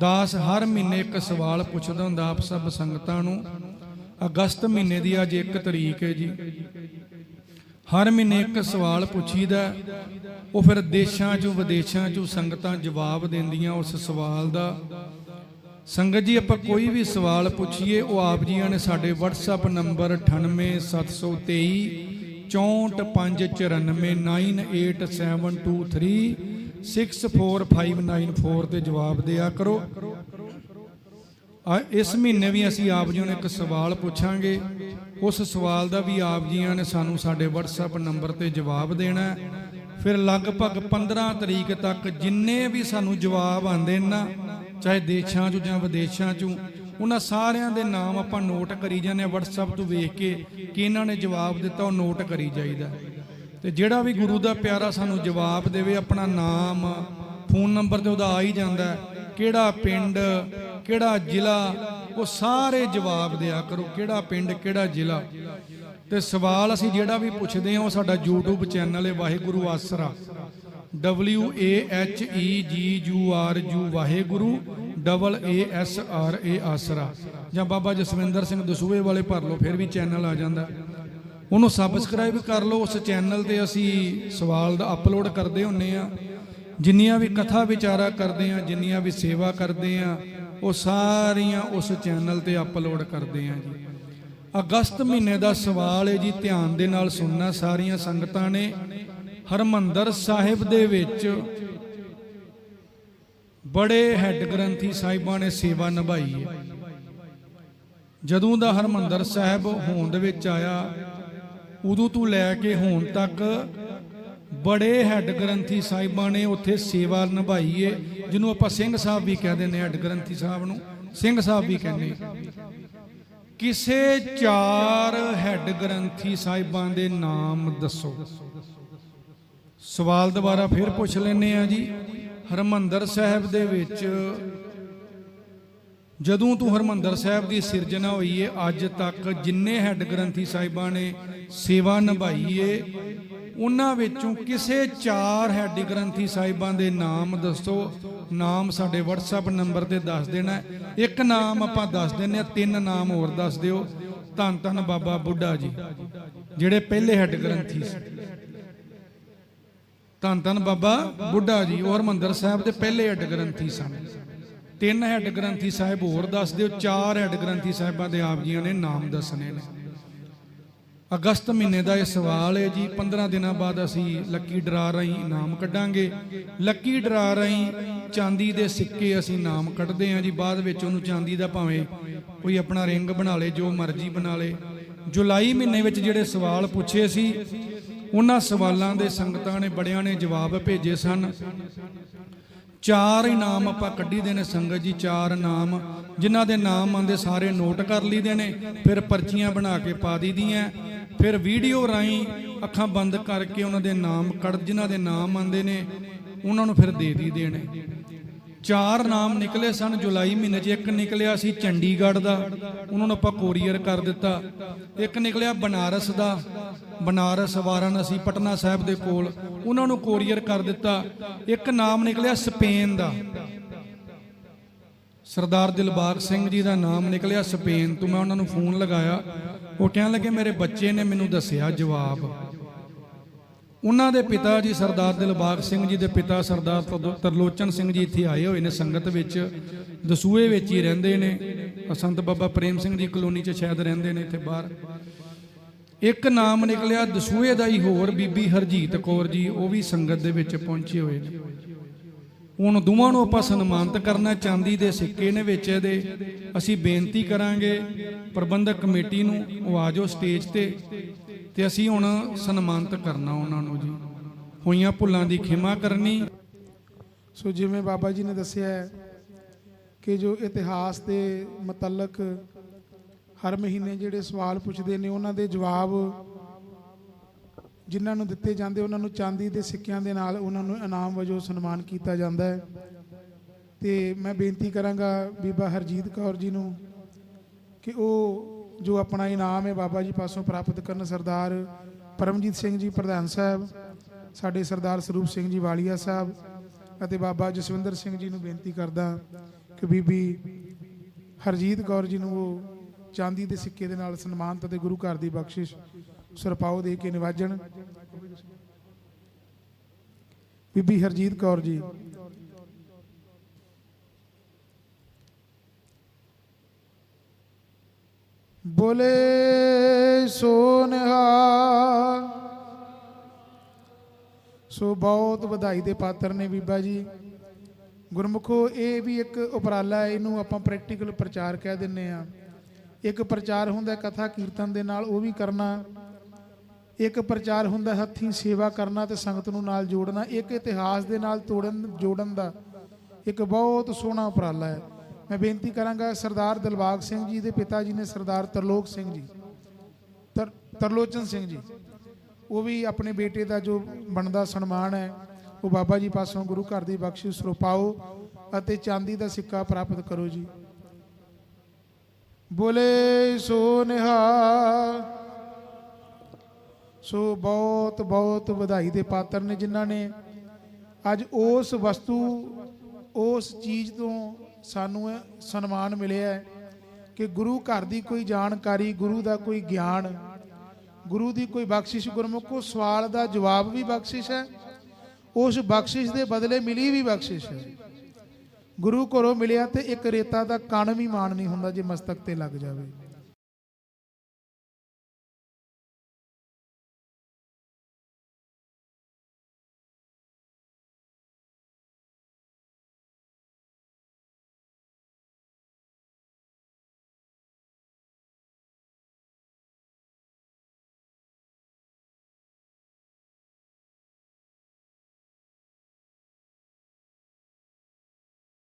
ਦਾਸ ਹਰ ਮਹੀਨੇ ਇੱਕ ਸਵਾਲ ਪੁੱਛਦਾ ਹੁੰਦਾ ਆਪ ਸਭ ਸੰਗਤਾਂ ਨੂੰ, ਅਗਸਤ ਮਹੀਨੇ ਦੀ ਅੱਜ 1 ਤਰੀਕ ਹੈ ਜੀ। ਹਰ ਮਹੀਨੇ ਇੱਕ ਸਵਾਲ ਪੁੱਛੀਦਾ, ਉਹ ਫਿਰ ਦੇਸ਼ਾਂ 'ਚੋਂ ਵਿਦੇਸ਼ਾਂ 'ਚੋਂ ਸੰਗਤਾਂ ਜਵਾਬ ਦਿੰਦੀਆਂ ਉਸ ਸਵਾਲ ਦਾ। ਸੰਗਤ ਜੀ, ਆਪਾਂ ਕੋਈ ਵੀ ਸਵਾਲ ਪੁੱਛੀਏ, ਉਹ ਆਪ ਜੀਆਂ ਨੇ ਸਾਡੇ WhatsApp ਨੰਬਰ 9873 64594 ਤੇ ਜਵਾਬ ਦਿਆ ਕਰੋ। ਆ, ਇਸ ਮਹੀਨੇ ਵੀ ਅਸੀਂ ਆਪ ਜੀ ਨੂੰ ਇੱਕ ਸਵਾਲ ਪੁੱਛਾਂਗੇ। ਉਸ ਸਵਾਲ ਦਾ ਵੀ ਆਪ ਜੀਆਂ ਨੇ ਸਾਨੂੰ ਸਾਡੇ WhatsApp ਨੰਬਰ ਤੇ ਜਵਾਬ ਦੇਣਾ ਫਿਰ ਲਗਭਗ 15 ਤਰੀਕ ਤੱਕ ਜਿੰਨੇ ਵੀ ਸਾਨੂੰ ਜਵਾਬ ਆਉਂਦੇ ਨੇ ਨਾ, ਚਾਹੇ ਦੇਸ਼ਾਂ 'ਚੋਂ ਜਾਂ ਵਿਦੇਸ਼ਾਂ 'ਚੋਂ, ਉਹਨਾਂ ਸਾਰਿਆਂ ਦੇ ਨਾਮ ਆਪਾਂ ਨੋਟ ਕਰੀ ਜਾਂਦੇ ਆ WhatsApp ਤੋਂ ਵੇਖ ਕੇ ਕਿ ਇਹਨਾਂ ਨੇ ਜਵਾਬ ਦਿੱਤਾ, ਉਹ ਨੋਟ ਕਰੀ ਜਾਈਦਾ। ਤੇ ਜਿਹੜਾ ਵੀ ਗੁਰੂ ਦਾ ਪਿਆਰਾ ਸਾਨੂੰ ਜਵਾਬ ਦੇਵੇ, ਆਪਣਾ ਨਾਮ, ਫੋਨ ਨੰਬਰ ਤੇ ਉਹਦਾ ਆ ਹੀ ਜਾਂਦਾ ਕਿਹੜਾ ਪਿੰਡ, ਕਿਹੜਾ ਜ਼ਿਲ੍ਹਾ, ਉਹ ਸਾਰੇ ਜਵਾਬ ਦਿਆ ਕਰੋ, ਕਿਹੜਾ ਪਿੰਡ, ਕਿਹੜਾ ਜ਼ਿਲ੍ਹਾ। ਤੇ ਸਵਾਲ ਅਸੀਂ ਜਿਹੜਾ ਵੀ ਪੁੱਛਦੇ ਹਾਂ, ਉਹ ਸਾਡਾ YouTube ਚੈਨਲ ਹੈ, ਵਾਹਿਗੁਰੂ ਆਸਰਾ। W A H E G U R U Waheguru double A S R A ਆਸਰਾ। ਜਾਂ ਬਾਬਾ ਜਸਵਿੰਦਰ ਸਿੰਘ ਦਸੂਹੇ ਵਾਲੇ ਭਰ ਲਓ, ਫਿਰ ਵੀ ਚੈਨਲ ਆ ਜਾਂਦਾ। ਉਹਨੂੰ ਸਬਸਕ੍ਰਾਈਬ ਕਰ ਲਓ, ਉਸ ਚੈਨਲ ਤੇ ਅਸੀਂ ਸਵਾਲ ਦਾ ਅਪਲੋਡ ਕਰਦੇ ਹੁੰਨੇ ਆ। ਜਿੰਨੀਆਂ ਵੀ ਕਥਾ ਵਿਚਾਰਾ ਕਰਦੇ ਆ, ਜਿੰਨੀਆਂ ਵੀ ਸੇਵਾ ਕਰਦੇ ਆ, ਉਹ ਸਾਰੀਆਂ ਉਸ ਚੈਨਲ ਤੇ ਅਪਲੋਡ ਕਰਦੇ ਆ ਜੀ। ਅਗਸਤ ਮਹੀਨੇ ਦਾ ਸਵਾਲ ਹੈ ਜੀ, ਧਿਆਨ ਦੇ ਨਾਲ ਸੁਣਨਾ, ਸਾਰੀਆਂ ਸੰਗਤਾਂ ਨੇ। ਹਰਮੰਦਰ ਸਾਹਿਬ ਦੇ ਵਿੱਚ ਬੜੇ ਹੈੱਡ ਗ੍ਰੰਥੀ ਸਾਹਿਬਾਂ ਨੇ ਸੇਵਾ ਨਿਭਾਈ ਹੈ। ਜਦੋਂ ਦਾ ਹਰਮੰਦਰ ਸਾਹਿਬ ਹੋਂਦ ਵਿੱਚ ਆਇਆ ਉਦੋਂ ਤੋਂ ਲੈ ਕੇ ਹੁਣ ਤੱਕ ਬੜੇ ਹੈੱਡ ਗ੍ਰੰਥੀ ਸਾਹਿਬਾਂ ਨੇ ਉੱਥੇ ਸੇਵਾ ਨਿਭਾਈ ਏ, ਜਿਹਨੂੰ ਆਪਾਂ ਸਿੰਘ ਸਾਹਿਬ ਵੀ ਕਹਿੰਦੇ ਨੇ ਹੈੱਡ ਗ੍ਰੰਥੀ ਸਾਹਿਬ ਨੂੰ। ਸਿੰਘ ਸਾਹਿਬ ਵੀ ਕਹਿੰਦੇ ਕਿਸੇ ਚਾਰ ਹੈੱਡ ਗ੍ਰੰਥੀ ਸਾਹਿਬਾਂ ਦੇ ਨਾਮ ਦੱਸੋ। ਸਵਾਲ ਦੁਬਾਰਾ ਫਿਰ ਪੁੱਛ ਲੈਨੇ ਆ ਜੀ। ਹਰਮੰਦਰ ਸਾਹਿਬ ਦੇ ਵਿੱਚ ਜਦੋਂ ਤੋਂ ਹਰਮੰਦਰ ਸਾਹਿਬ ਦੀ ਸਿਰਜਣਾ ਹੋਈ ਏ, ਅੱਜ ਤੱਕ ਜਿੰਨੇ ਹੈੱਡ ਗ੍ਰੰਥੀ ਸਾਹਿਬਾਂ ਨੇ ਸੇਵਾ ਨਿਭਾਈ ਏ, ਉਹਨਾਂ ਵਿੱਚੋਂ ਕਿਸੇ ਚਾਰ ਹੈੱਡ ਗ੍ਰੰਥੀ ਸਾਹਿਬਾਂ ਦੇ ਨਾਮ ਦੱਸੋ। ਨਾਮ ਸਾਡੇ WhatsApp ਨੰਬਰ ਤੇ ਦੱਸ ਦੇਣਾ ਇੱਕ ਨਾਮ ਆਪਾਂ ਦੱਸ ਦਿੰਨੇ ਆ ਤਿੰਨ ਨਾਮ ਹੋਰ ਦੱਸ ਦਿਓ। ਧੰਨ ਧੰਨ ਬਾਬਾ ਬੁੱਢਾ ਜੀ, ਜਿਹੜੇ ਪਹਿਲੇ ਹੈੱਡ ਗ੍ਰੰਥੀ ਸੀ। ਧੰਨ ਧੰਨ ਬਾਬਾ ਬੁੱਢਾ ਜੀ, ਉਹ ਹਰਮੰਦਰ ਸਾਹਿਬ ਦੇ ਪਹਿਲੇ ਹੈੱਡ ਗ੍ਰੰਥੀ ਸਨ। ਤਿੰਨ ਹੈੱਡ ਗ੍ਰੰਥੀ ਸਾਹਿਬ ਹੋਰ ਦੱਸ ਦਿਓ, ਚਾਰ ਹੈੱਡ ਗ੍ਰੰਥੀ ਸਾਹਿਬਾਂ ਦੇ ਆਪ ਜੀਆਂ ਨੇ ਨਾਮ ਦੱਸਣੇ ਨੇ। ਅਗਸਤ ਮਹੀਨੇ ਦਾ ਇਹ ਸਵਾਲ ਹੈ ਜੀ 15 ਦਿਨਾਂ ਬਾਅਦ ਅਸੀਂ ਲੱਕੀ ਡਰਾ ਰਾਹੀਂ ਇਨਾਮ ਕੱਢਾਂਗੇ। ਲੱਕੀ ਡਰਾ ਰਾਹੀਂ ਚਾਂਦੀ ਦੇ ਸਿੱਕੇ ਅਸੀਂ ਇਨਾਮ ਕੱਢਦੇ ਹਾਂ ਜੀ, ਬਾਅਦ ਵਿੱਚ ਉਹਨੂੰ ਚਾਂਦੀ ਦਾ ਭਾਵੇਂ ਕੋਈ ਆਪਣਾ ਰਿੰਗ ਬਣਾ ਲੇ, ਜੋ ਮਰਜ਼ੀ ਬਣਾ ਲੇ। ਜੁਲਾਈ ਮਹੀਨੇ ਵਿੱਚ ਜਿਹੜੇ ਸਵਾਲ ਪੁੱਛੇ ਸੀ, ਉਹਨਾਂ ਸਵਾਲਾਂ ਦੇ ਸੰਗਤਾਂ ਨੇ, ਬੜਿਆਂ ਨੇ ਜਵਾਬ ਭੇਜੇ ਸਨ। ਚਾਰ ਇਨਾਮ ਆਪਾਂ ਕੱਢੀ ਦੇ ਨੇ ਸੰਗਤ ਜੀ, ਚਾਰ ਇਨਾਮ ਜਿਨ੍ਹਾਂ ਦੇ ਨਾਮ ਆਂਦੇ ਸਾਰੇ ਨੋਟ ਕਰ ਲਈਦੇ ਨੇ, ਫਿਰ ਪਰਚੀਆਂ ਬਣਾ ਕੇ ਪਾ ਦਈਦੀਆਂ। ਫਿਰ ਵੀਡੀਓ ਰਾਹੀਂ ਅੱਖਾਂ ਬੰਦ ਕਰਕੇ ਉਹਨਾਂ ਦੇ ਨਾਮ ਕੱਢ, ਜਿਨ੍ਹਾਂ ਦੇ ਨਾਮ ਆਂਦੇ ਨੇ, ਉਹਨਾਂ ਨੂੰ ਫਿਰ ਦੇ ਦਈਦੇ ਨੇ। ਚਾਰ ਨਾਮ ਨਿਕਲੇ ਸਨ ਜੁਲਾਈ ਮਹੀਨੇ 'ਚ। ਇੱਕ ਨਿਕਲਿਆ ਸੀ ਚੰਡੀਗੜ੍ਹ ਦਾ, ਉਹਨਾਂ ਨੂੰ ਆਪਾਂ ਕੋਰੀਅਰ ਕਰ ਦਿੱਤਾ। ਇੱਕ ਨਿਕਲਿਆ ਬਨਾਰਸ ਦਾ, ਬਨਾਰਸ ਵਾਰਾਣਸੀ, ਪਟਨਾ ਸਾਹਿਬ ਦੇ ਕੋਲ। ਉਹਨਾਂ ਨੂੰ ਕੋਰੀਅਰ ਕਰ ਦਿੱਤਾ। ਇੱਕ ਨਾਮ ਨਿਕਲਿਆ ਸਪੇਨ ਦਾ। ਸਰਦਾਰ ਦਿਲਬਾਗ ਸਿੰਘ ਜੀ ਦਾ ਨਾਮ ਨਿਕਲਿਆ ਸਪੇਨ ਤੋਂ। ਮੈਂ ਉਹਨਾਂ ਨੂੰ ਫੋਨ ਲਗਾਇਆ। ਉਹ ਕਹਿਣ ਲੱਗੇ, ਮੇਰੇ ਬੱਚੇ ਨੇ ਮੈਨੂੰ ਦੱਸਿਆ ਜਵਾਬ। ਉਹਨਾਂ ਦੇ ਪਿਤਾ ਜੀ ਸਰਦਾਰ ਦਿਲਬਾਗ ਸਿੰਘ ਜੀ ਦੇ ਪਿਤਾ ਸਰਦਾਰ ਤਰਲੋ- ਤਰਲੋਚਨ ਸਿੰਘ ਜੀ ਇੱਥੇ ਆਏ ਹੋਏ ਨੇ ਸੰਗਤ ਵਿੱਚ। ਦਸੂਏ ਵਿੱਚ ਹੀ ਰਹਿੰਦੇ ਨੇ। ਸੰਤ ਬਾਬਾ ਪ੍ਰੇਮ ਸਿੰਘ ਦੀ ਕਲੋਨੀ 'ਚ ਸ਼ਾਇਦ ਰਹਿੰਦੇ ਨੇ ਇੱਥੇ ਬਾਹਰ। ਇੱਕ ਨਾਮ ਨਿਕਲਿਆ ਦਸੂਏ ਦਾ ਹੀ ਹੋਰ, ਬੀਬੀ ਹਰਜੀਤ ਕੌਰ ਜੀ, ਉਹ ਵੀ ਸੰਗਤ ਦੇ ਵਿੱਚ ਪਹੁੰਚੇ ਹੋਏ ਨੇ। ਹੁਣ ਦੋਵਾਂ ਨੂੰ ਆਪਾਂ ਸਨਮਾਨਿਤ ਕਰਨਾ ਚਾਂਦੀ ਦੇ ਸਿੱਕੇ ਨੇ ਵਿੱਚ ਇਹਦੇ। ਅਸੀਂ ਬੇਨਤੀ ਕਰਾਂਗੇ ਪ੍ਰਬੰਧਕ ਕਮੇਟੀ ਨੂੰ, ਉਹ ਆ ਜਾਓ ਸਟੇਜ ਤੇ। ਤੇ ਅਸੀਂ ਹੁਣ ਸਨਮਾਨਿਤ ਕਰਨਾ ਉਹਨਾਂ ਨੂੰ ਜੀ। ਹੋਈਆਂ ਭੁੱਲਾਂ ਦੀ ਖਿਮਾ ਕਰਨੀ। ਸੋ ਜਿਵੇਂ ਬਾਬਾ ਜੀ ਨੇ ਦੱਸਿਆ ਹੈ ਕਿ ਜੋ ਇਤਿਹਾਸ ਦੇ ਮੁਤਲਕ ਹਰ ਮਹੀਨੇ ਜਿਹੜੇ ਸਵਾਲ ਪੁੱਛਦੇ ਨੇ, ਉਹਨਾਂ ਦੇ ਜਵਾਬ ਜਿਨ੍ਹਾਂ ਨੂੰ ਦਿੱਤੇ ਜਾਂਦੇ, ਉਹਨਾਂ ਨੂੰ ਚਾਂਦੀ ਦੇ ਸਿੱਕਿਆਂ ਦੇ ਨਾਲ ਉਹਨਾਂ ਨੂੰ ਇਨਾਮ ਵਜੋਂ ਸਨਮਾਨ ਕੀਤਾ ਜਾਂਦਾ ਹੈ। ਤੇ ਮੈਂ ਬੇਨਤੀ ਕਰਾਂਗਾ ਬੀਬਾ ਹਰਜੀਤ ਕੌਰ ਜੀ ਨੂੰ ਕਿ ਉਹ ਜੋ ਆਪਣਾ ਇਨਾਮ ਹੈ ਬਾਬਾ ਜੀ ਪਾਸੋਂ ਪ੍ਰਾਪਤ ਕਰਨ ਸਰਦਾਰ ਪਰਮਜੀਤ ਸਿੰਘ ਜੀ, ਪ੍ਰਧਾਨ ਸਾਹਿਬ, ਸਾਡੇ ਸਰਦਾਰ ਸਰੂਪ ਸਿੰਘ ਜੀ, ਵਾਲੀਆ ਸਾਹਿਬ ਅਤੇ ਬਾਬਾ ਜਸਵਿੰਦਰ ਸਿੰਘ ਜੀ ਨੂੰ ਬੇਨਤੀ ਕਰਦਾ ਕਿ ਬੀਬੀ ਹਰਜੀਤ ਕੌਰ ਜੀ ਨੂੰ ਉਹ ਚਾਂਦੀ ਦੇ ਸਿੱਕੇ ਦੇ ਨਾਲ ਸਨਮਾਨਿਤ ਅਤੇ ਗੁਰੂ ਘਰ ਦੀ ਬਖਸ਼ਿਸ਼ ਸਰਪਾਉ ਦੇ ਕੇ ਨਿਵਾਜਣ। ਬੀਬੀ ਹਰਜੀਤ ਕੌਰ ਜੀ ਬੋਲੇ ਸੋਨਹਾ। ਸੋ ਬਹੁਤ ਵਧਾਈ ਦੇ ਪਾਤਰ ਨੇ ਬੀਬਾ ਜੀ। ਗੁਰਮੁਖੋ, ਇਹ ਵੀ ਇੱਕ ਉਪਰਾਲਾ ਹੈ, ਇਹਨੂੰ ਆਪਾਂ ਪ੍ਰੈਕਟੀਕਲ ਪ੍ਰਚਾਰ ਕਹਿ ਦਿੰਨੇ ਆ ਇੱਕ ਪ੍ਰਚਾਰ ਹੁੰਦਾ ਕਥਾ ਕੀਰਤਨ ਦੇ ਨਾਲ, ਉਹ ਵੀ ਕਰਨਾ। ਇੱਕ ਪ੍ਰਚਾਰ ਹੁੰਦਾ ਹੱਥੀਂ ਸੇਵਾ ਕਰਨਾ ਤੇ ਸੰਗਤ ਨੂੰ ਨਾਲ ਜੋੜਨਾ। ਇੱਕ ਇਤਿਹਾਸ ਦੇ ਨਾਲ ਤੋੜਨ, ਜੋੜਨ ਦਾ ਇੱਕ ਬਹੁਤ ਸੋਹਣਾ ਉਪਰਾਲਾ ਹੈ। ਮੈਂ ਬੇਨਤੀ ਕਰਾਂਗਾ ਸਰਦਾਰ ਦਿਲਬਾਗ ਸਿੰਘ ਜੀ ਦੇ ਪਿਤਾ ਜੀ ਨੇ ਸਰਦਾਰ ਤਰਲੋਕ ਸਿੰਘ ਜੀ, ਤਰ, ਤਰਲੋਚਨ ਸਿੰਘ ਜੀ, ਉਹ ਵੀ ਆਪਣੇ ਬੇਟੇ ਦਾ ਜੋ ਬਣਦਾ ਸਨਮਾਨ ਹੈ, ਉਹ ਬਾਬਾ ਜੀ ਪਾਸੋਂ ਗੁਰੂ ਘਰ ਦੀ ਬਖਸ਼ਿਸ਼ ਰੁਪਾਓ ਅਤੇ ਚਾਂਦੀ ਦਾ ਸਿੱਕਾ ਪ੍ਰਾਪਤ ਕਰੋ ਜੀ। ਬੋਲੇ, ਸੋ ਨਿਹਾਲ ਸੋ ਬਹੁਤ ਬਹੁਤ ਵਧਾਈ ਦੇ ਪਾਤਰ ਨੇ ਜਿਨ੍ਹਾਂ ਨੇ ਅੱਜ ਉਸ ਵਸਤੂ, ਉਸ ਚੀਜ਼ ਤੋਂ ਸਾਨੂੰ ਸਨਮਾਨ ਮਿਲਿਆ ਹੈ ਕਿ ਗੁਰੂ ਘਰ ਦੀ ਕੋਈ ਜਾਣਕਾਰੀ, ਗੁਰੂ ਦਾ ਕੋਈ ਗਿਆਨ, ਗੁਰੂ ਦੀ ਕੋਈ ਬਖਸ਼ਿਸ਼, ਗੁਰਮੁਖੋ ਸਵਾਲ ਦਾ ਜਵਾਬ ਵੀ ਬਖਸ਼ਿਸ਼ ਹੈ, ਉਸ ਬਖਸ਼ਿਸ਼ ਦੇ ਬਦਲੇ ਮਿਲੀ ਵੀ ਬਖਸ਼ਿਸ਼ ਹੈ। ਗੁਰੂ ਘਰੋਂ ਮਿਲਿਆ ਤੇ ਇੱਕ ਰੇਤਾ ਦਾ ਕਣ ਵੀ ਮਾਣ ਨਹੀਂ ਹੁੰਦਾ ਜੇ ਮਸਤਕ ਤੇ ਲੱਗ ਜਾਵੇ।